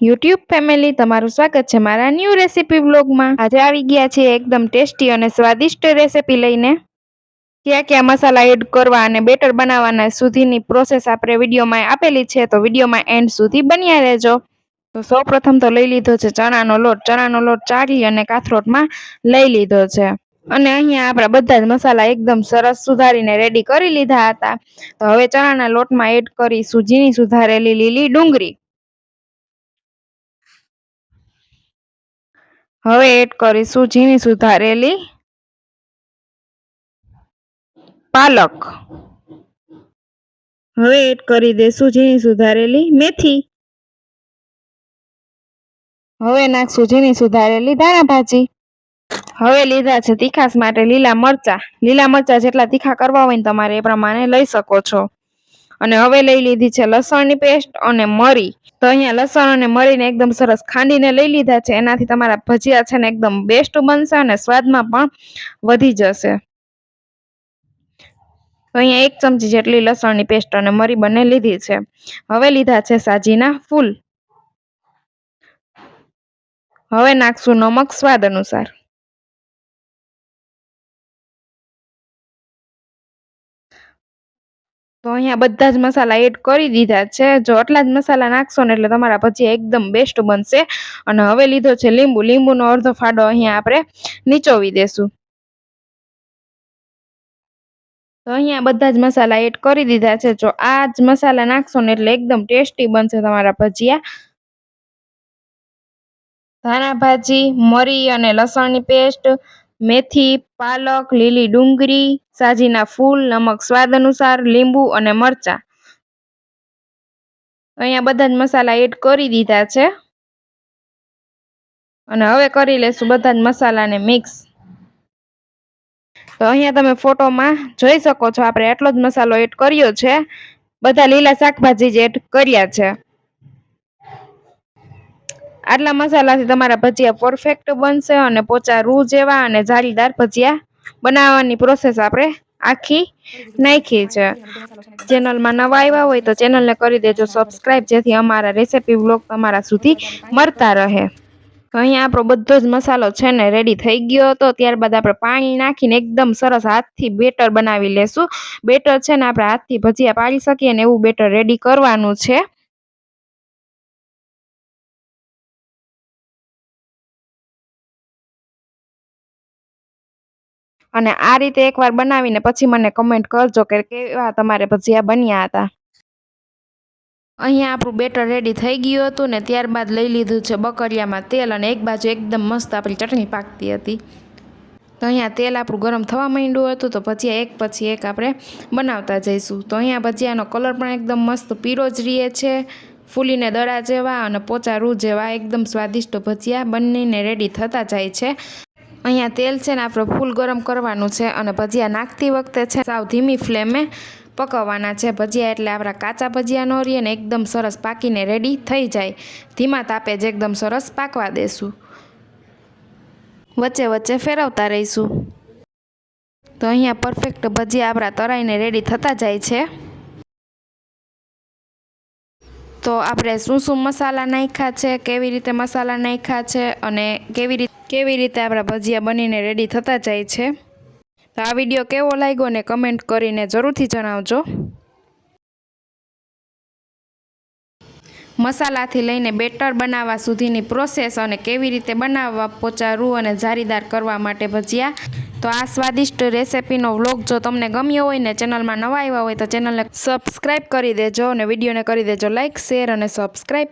YouTube family, તમારું સ્વાગત છે મારા ન્યૂ રેસીપી વ્લોગમાં આજે આવી ગયા છે એકદમ ટેસ્ટી અને સ્વાદિષ્ટ રેસીપી લઈને. કયા કયા મસાલા એડ કરવા અને બેટર બનાવવાના સુધીની પ્રોસેસ આપણે વિડીયોમાં આપેલી છે, તો વિડીયોમાં એન્ડ સુધી બન્યા રહેજો. તો સૌ પ્રથમ તો લઈ લીધો છે ચણાનો લોટ. ચણાનો લોટ ચાળી અને કાથરોટમાં લઈ લીધો છે. અને અહીંયા આપણા બધા જ મસાલા એકદમ સરસ સુધારીને રેડી કરી લીધા હતા. તો હવે ચણાના લોટમાં એડ કરી સૂજીની સુધારેલી લીલી ડુંગળી. હવે એડ કરીશું ઝીણી સુધારેલી પાલક. હવે એડ કરી દેશું ઝીણી સુધારેલી મેથી. હવે નાખશું ઝીણી સુધારેલી ધાણા ભાજી. હવે લીધા છે તીખાસ માટે લીલા મરચા. લીલા મરચા જેટલા તીખા કરવા હોય ને તમારે એ પ્રમાણે લઈ શકો છો. અને હવે લઈ લીધી છે લસણની પેસ્ટ અને મરી. તો અહીંયા લસણ અને મરીને એકદમ સરસ ખાંડીને લઈ લીધા છે. એનાથી તમારા ભજીયા છે ને એકદમ બેસ્ટ બનશે અને સ્વાદમાં પણ વધી જશે. તો અહીંયા એક ચમચી જેટલી લસણની પેસ્ટ અને મરી બંને લીધી છે. હવે લીધા છે સાજીના ફૂલ. હવે નાખશું નમક સ્વાદ અનુસાર. તો અહીંયા બધા જ મસાલા એડ કરી દીધા છે. જો આટલા જ મસાલા નાખશો ને એટલે તમારા ભજીયા એકદમ બેસ્ટ બનશે. અને હવે લીધો છે લીંબુ. લીંબુનો અડધો ફાડો અહીંયા આપણે નીચોવી દેશું. તો અહીંયા બધા જ મસાલા એડ કરી દીધા છે. જો આ જ મસાલા નાખશો ને એટલે એકદમ ટેસ્ટી બનશે તમારા ભજીયા. ધાણા ભાજી, મરી અને લસણની પેસ્ટ મેથી, પાલક, લીલી ડુંગળી, સાજીના ફૂલ, નમક સ્વાદ અનુસાર, લીંબુ અને મરચાં. અહીંયા બધા જ મસાલા એડ કરી દીધા છે. અને હવે કરી લેશું બધા જ મસાલાને મિક્સ. તો અહીંયા તમે ફોટોમાં જોઈ શકો છો, આપણે એટલો જ મસાલો એડ કર્યો છે. બધા લીલા શાકભાજી જ એડ કર્યા છે. આટલા મસાલાથી તમારા ભજીયા પરફેક્ટ બનશે અને પોચા રૂ જેવા અને જાળીદાર ભજીયા બનાવવાની પ્રોસેસ આપણે આખી નાખી છે. ચેનલમાં નવા આવ્યા હોય તો ચેનલને કરી દેજો સબસ્ક્રાઈબ જેથી અમારા રેસીપી બ્લોગ તમારા સુધી મળતા રહે. તો અહીંયા આપણો બધો જ મસાલો છે ને રેડી થઈ ગયો હતો ત્યારબાદ આપણે પાણી નાખીને એકદમ સરસ હાથથી બેટર બનાવી લેશું. બેટર છે ને આપણે હાથથી ભજીયા પાડી શકીએ ને એવું બેટર રેડી કરવાનું છે. અને આ રીતે એકવાર બનાવીને પછી મને કમેન્ટ કરજો કે કેવા તમારે ભજીયા બન્યા હતા. અહીંયા આપણું બેટર રેડી થઈ ગયું હતું ને ત્યારબાદ લઈ લીધું છે બકરિયામાં તેલ અને એક બાજુ એકદમ મસ્ત આપણી ચટણી પાકતી હતી. તો અહીંયા તેલ આપણું ગરમ થવા માંડ્યું હતું તો ભજીયા એક પછી એક આપણે બનાવતા જઈશું. તો અહીંયા ભજીયાનો કલર પણ એકદમ મસ્ત પીરો જ રહે છે. ફૂલીને દડા જેવા અને પોચા રૂ જેવા એકદમ સ્વાદિષ્ટ ભજીયા બંનેને રેડી થતા જાય છે. અહીંયા તેલ છે ને આપણે ફૂલ ગરમ કરવાનું છે અને ભજીયા નાખતી વખતે છે સાવ ધીમી ફ્લેમે પકવવાના છે. ભજીયા એટલે આપણા કાચા ભજીયા ન રહીએ ને એકદમ સરસ પાકીને રેડી થઈ જાય. ધીમા તાપે જ એકદમ સરસ પાકવા દેશું. વચ્ચે વચ્ચે ફેરવતા રહીશું. તો અહીંયા પરફેક્ટ ભજીયા આપણા તરાઈને રેડી થતા જાય છે. તો આપણે શું શું મસાલા નાખ્યા છે, કેવી રીતે મસાલા નાખ્યા છે અને કેવી રીતે કેવી રીતે આપણા ભજીયા બનીને રેડી થતા જાય છે. તો આ વીડિયો કેવો લાગ્યો ને કમેન્ટ કરીને જરૂરથી જણાવજો. મસાલાથી લઈને બેટર બનાવવા સુધીની પ્રોસેસ અને કેવી રીતે બનાવવા પોચા રૂ અને જારીદાર કરવા માટે ભજીયા તો આ સ્વાદિષ્ટ રેસિપીનો વ્લોગ જો તમને ગમ્યો હોય ને ચેનલમાં નવા આવ્યા હોય તો ચેનલને સબસ્ક્રાઈબ કરી દેજો અને વિડીયોને કરી દેજો. લાઇક શેર અને સબસ્ક્રાઈબ